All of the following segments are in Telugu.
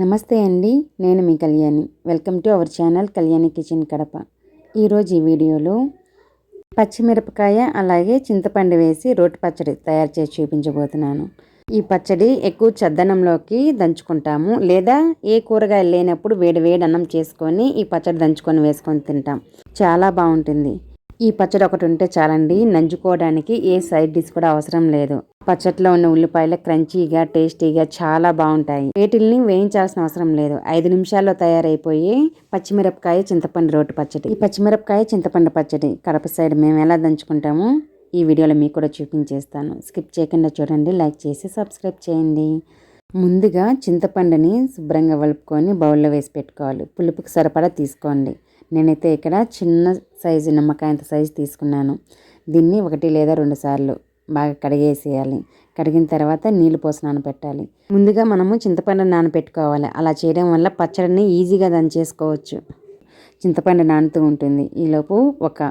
నమస్తే అండి నేను మీ Kalyani. Welcome to our channel Kalyani kitchen Kadapa. ఈరోజు ఈ వీడియోలో పచ్చిమిరపకాయ అలాగే చింతపండు వేసి రోటి పచ్చడి తయారు చేసి చూపించబోతున్నాను. ఈ పచ్చడి ఎక్కువ చద్దనంలోకి దంచుకుంటాము లేదా ఏ కూరగాయలు లేనప్పుడు వేడి వేడి అన్నం చేసుకొని ఈ పచ్చడి దంచుకొని వేసుకొని తింటాం. చాలా బాగుంటుంది. ఈ పచ్చడి ఒకటి ఉంటే చాలండి. నంజుకోవడానికి ఏ సైడ్ డిష్ కూడా అవసరం లేదు. పచ్చట్లో ఉన్న ఉల్లిపాయలు క్రంచీగా టేస్టీగా చాలా బాగుంటాయి. వీటిల్ని వేయించాల్సిన అవసరం లేదు. ఐదు నిమిషాల్లో తయారైపోయి పచ్చిమిరపకాయ చింతపండు రోటి పచ్చడి. ఈ పచ్చిమిరపకాయ చింతపండు పచ్చడి కడప సైడ్ మేము ఎలా దంచుకుంటామో ఈ వీడియోలో మీకు కూడా చూపించేస్తాను. స్కిప్ చేయకుండా చూడండి. లైక్ చేసి సబ్స్క్రైబ్ చేయండి. ముందుగా చింతపండుని శుభ్రంగా వలుపుకొని బౌల్లో వేసి పెట్టుకోవాలి. పులుపుకి సరిపడా తీసుకోండి. నేనైతే ఇక్కడ చిన్న సైజు నిమ్మకాయ అంత సైజు తీసుకున్నాను. దీన్ని ఒకటి లేదా రెండు సార్లు బాగా కడిగేసేయాలి. కడిగిన తర్వాత నీళ్ళు పోసి నానబెట్టాలి. ముందుగా మనము చింతపండు నానబెట్టుకోవాలి. అలా చేయడం వల్ల పచ్చడిని ఈజీగా దంచేసుకోవచ్చు. చింతపండు నానుతూ ఉంటుంది. ఈలోపు ఒక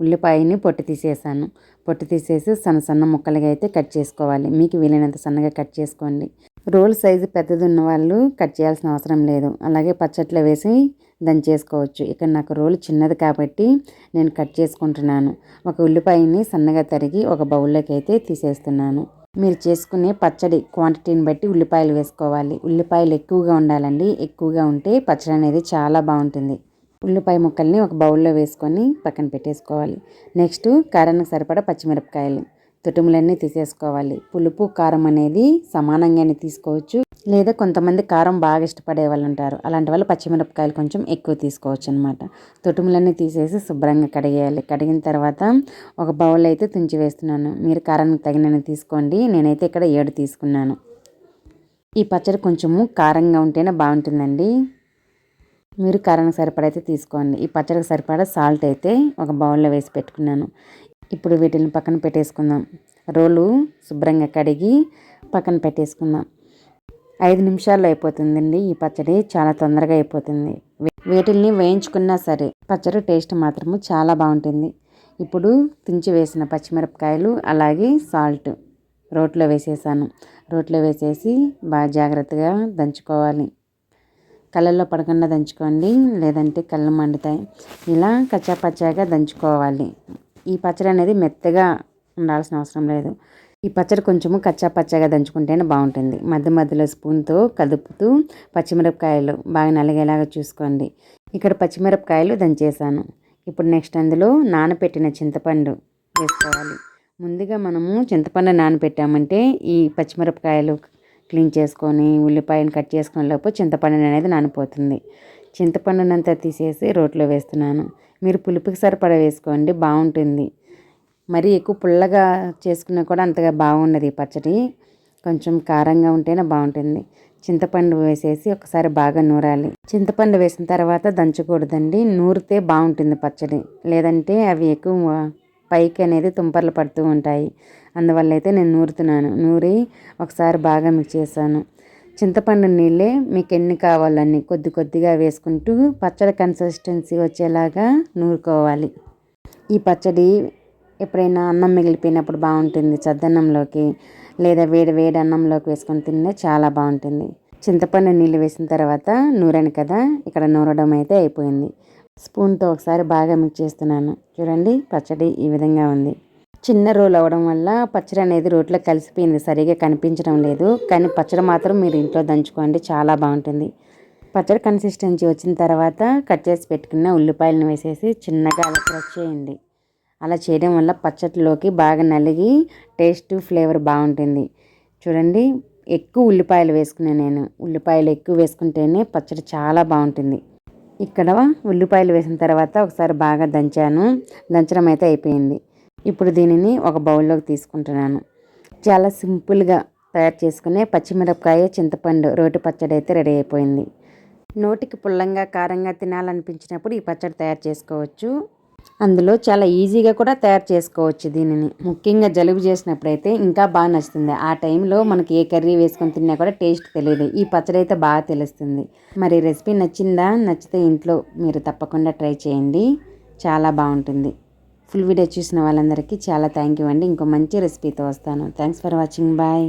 ఉల్లిపాయని పొట్టు తీసేసాను. పొట్టు తీసేసి సన్న సన్న ముక్కలుగా అయితే కట్ చేసుకోవాలి. మీకు వీలైనంత సన్నగా కట్ చేసుకోండి. రోల్ సైజు పెద్దది ఉన్న వాళ్ళు కట్ చేయాల్సిన అవసరం లేదు. అలాగే పచ్చట్లో వేసి దంచేసుకోవచ్చు ఇక్కడ నాకు రోలు చిన్నది కాబట్టి నేను కట్ చేసుకుంటున్నాను. ఒక ఉల్లిపాయని సన్నగా తరిగి ఒక బౌల్లోకి అయితే తీసేస్తున్నాను. మీరు చేసుకునే పచ్చడి క్వాంటిటీని బట్టి ఉల్లిపాయలు వేసుకోవాలి. ఉల్లిపాయలు ఎక్కువగా ఉండాలండి. ఎక్కువగా ఉంటే పచ్చడి అనేది చాలా బాగుంటుంది. ఉల్లిపాయ ముక్కల్ని ఒక బౌల్లో వేసుకొని పక్కన పెట్టేసుకోవాలి. నెక్స్ట్ కారానికి సరిపడా పచ్చిమిరపకాయలు. తుటుములన్నీ తీసేసుకోవాలి. పులుపు కారం అనేది సమానంగానే తీసుకోవచ్చు. లేదా కొంతమంది కారం బాగా ఇష్టపడే వాళ్ళు ఉంటారు అలాంటి వాళ్ళు పచ్చిమిరపకాయలు కొంచెం ఎక్కువ తీసుకోవచ్చు అనమాట తొటుములన్నీ తీసేసి శుభ్రంగా కడిగేయాలి. కడిగిన తర్వాత ఒక బౌల్ అయితే తుంచి వేస్తున్నాను. మీరు కారానికి తగినన్ని తీసుకోండి. నేనైతే ఇక్కడ ఏడు తీసుకున్నాను. ఈ పచ్చడి కొంచెము కారంగా ఉంటేనే బాగుంటుందండి. మీరు కారానికి సరిపడైతే తీసుకోండి. ఈ పచ్చడికి సరిపడా సాల్ట్ అయితే ఒక బౌల్లో వేసి పెట్టుకున్నాను. ఇప్పుడు వీటిని పక్కన పెట్టేసుకుందాం. రోలు శుభ్రంగా కడిగి పక్కన పెట్టేసుకుందాం. ఐదు నిమిషాల్లో అయిపోతుందండి. ఈ పచ్చడి చాలా తొందరగా అయిపోతుంది. వీటిల్ని వేయించుకున్నా సరే పచ్చడి టేస్ట్ మాత్రము చాలా బాగుంటుంది. ఇప్పుడు తుంచి వేసిన పచ్చిమిరపకాయలు అలాగే సాల్ట్ రోట్లో వేసేసాను. రోట్లో వేసేసి బాగా జాగ్రత్తగా దంచుకోవాలి. కళ్ళల్లో పడకుండా దంచుకోండి లేదంటే కళ్ళు మండుతాయి. ఇలా కచ్చాపచ్చాగా దంచుకోవాలి. ఈ పచ్చడి అనేది మెత్తగా ఉండాల్సిన అవసరం లేదు. ఈ పచ్చడి కొంచెము కచ్చా పచ్చగా దంచుకుంటేనే బాగుంటుంది. మధ్య మధ్యలో స్పూన్తో కదుపుతూ పచ్చిమిరపకాయలు బాగా నలిగేలాగా చూసుకోండి. ఇక్కడ పచ్చిమిరపకాయలు దంచేసాను ఇప్పుడు నెక్స్ట్ అందులో నానపెట్టిన చింతపండు వేసుకోవాలి. ముందుగా మనము చింతపండు నానపెట్టామంటే ఈ పచ్చిమిరపకాయలు క్లీన్ చేసుకొని ఉల్లిపాయను కట్ చేసుకునే లోపు చింతపండు అనేది నానిపోతుంది. చింతపండునంతా తీసేసి రోట్లో వేస్తున్నాను. మీరు పులుపుకి సరిపడా వేసుకోండి బాగుంటుంది. మరీ ఎక్కువ పుల్లగా చేసుకున్నా కూడా అంతగా బాగుండదు ఈ పచ్చడి. కొంచెం కారంగా ఉంటేనే బాగుంటుంది. చింతపండు వేసేసి ఒకసారి బాగా నూరాలి. చింతపండు వేసిన తర్వాత దంచకూడదండి. నూరితే బాగుంటుంది పచ్చడి. లేదంటే అవి ఎక్కువ పైకి అనేది తుంపర్లు పడుతూ ఉంటాయి. అందువల్ల అయితే నేను నూరుతున్నాను. నూరి ఒకసారి బాగా మిక్స్ చేశాను. చింతపండు నీళ్ళే మీకు ఎన్ని కావాలన్నీ కొద్ది కొద్దిగా వేసుకుంటూ పచ్చడి కన్సిస్టెన్సీ వచ్చేలాగా నూరుకోవాలి. ఈ పచ్చడి ఎప్పుడైనా అన్నం మిగిలిపోయినప్పుడు బాగుంటుంది చద్దన్నంలోకి లేదా వేడి వేడి అన్నంలోకి వేసుకొని తింటే చాలా బాగుంటుంది. చింతపండు నీళ్ళు వేసిన తర్వాత నూరాను కదా ఇక్కడ నూరడం అయితే అయిపోయింది. స్పూన్తో ఒకసారి బాగా మిక్స్ చేస్తున్నాను. చూడండి పచ్చడి ఈ విధంగా ఉంది. చిన్న రోల్ అవ్వడం వల్ల పచ్చడి అనేది రోట్లో కలిసిపోయింది సరిగా కనిపించడం లేదు. కానీ పచ్చడి మాత్రం మీరు ఇంట్లో దంచుకోండి చాలా బాగుంటుంది. పచ్చడి కన్సిస్టెన్సీ వచ్చిన తర్వాత కట్ చేసి పెట్టుకున్న ఉల్లిపాయలను వేసేసి చిన్నగా అలా క్రష్ చేయండి. అలా చేయడం వల్ల పచ్చడిలోకి బాగా నలిగి టేస్ట్ ఫ్లేవర్ బాగుంటుంది. చూడండి ఎక్కువ ఉల్లిపాయలు వేసుకున్నాను నేను. ఉల్లిపాయలు ఎక్కువ వేసుకుంటేనే పచ్చడి చాలా బాగుంటుంది. ఇక్కడ ఉల్లిపాయలు వేసిన తర్వాత ఒకసారి బాగా దంచాను. దంచడం అయితే అయిపోయింది. ఇప్పుడు దీనిని ఒక బౌల్లోకి తీసుకుంటున్నాను. చాలా సింపుల్గా తయారు చేసుకునే పచ్చిమిరపకాయ చింతపండు రోటి పచ్చడి అయితే రెడీ అయిపోయింది. నోటికి పుల్లంగా కారంగా తినాలనిపించినప్పుడు ఈ పచ్చడి తయారు చేసుకోవచ్చు. అందులో చాలా ఈజీగా కూడా తయారు చేసుకోవచ్చు దీనిని. ముఖ్యంగా జలుబు చేసినప్పుడైతే ఇంకా బాగా నచ్చుతుంది. ఆ టైంలో మనకి ఏ కర్రీ వేసుకొని తిన్నా కూడా టేస్ట్ తెలియదు. ఈ పచ్చడి అయితే బాగా తెలుస్తుంది. మరి రెసిపీ నచ్చిందా? నచ్చితే ఇంట్లో మీరు తప్పకుండా ట్రై చేయండి. చాలా బాగుంటుంది. ఫుల్ వీడియో చూసిన వాళ్ళందరికీ చాలా థ్యాంక్ యూ అండి. ఇంకో మంచి రెసిపీతో వస్తాను. Thanks for watching bye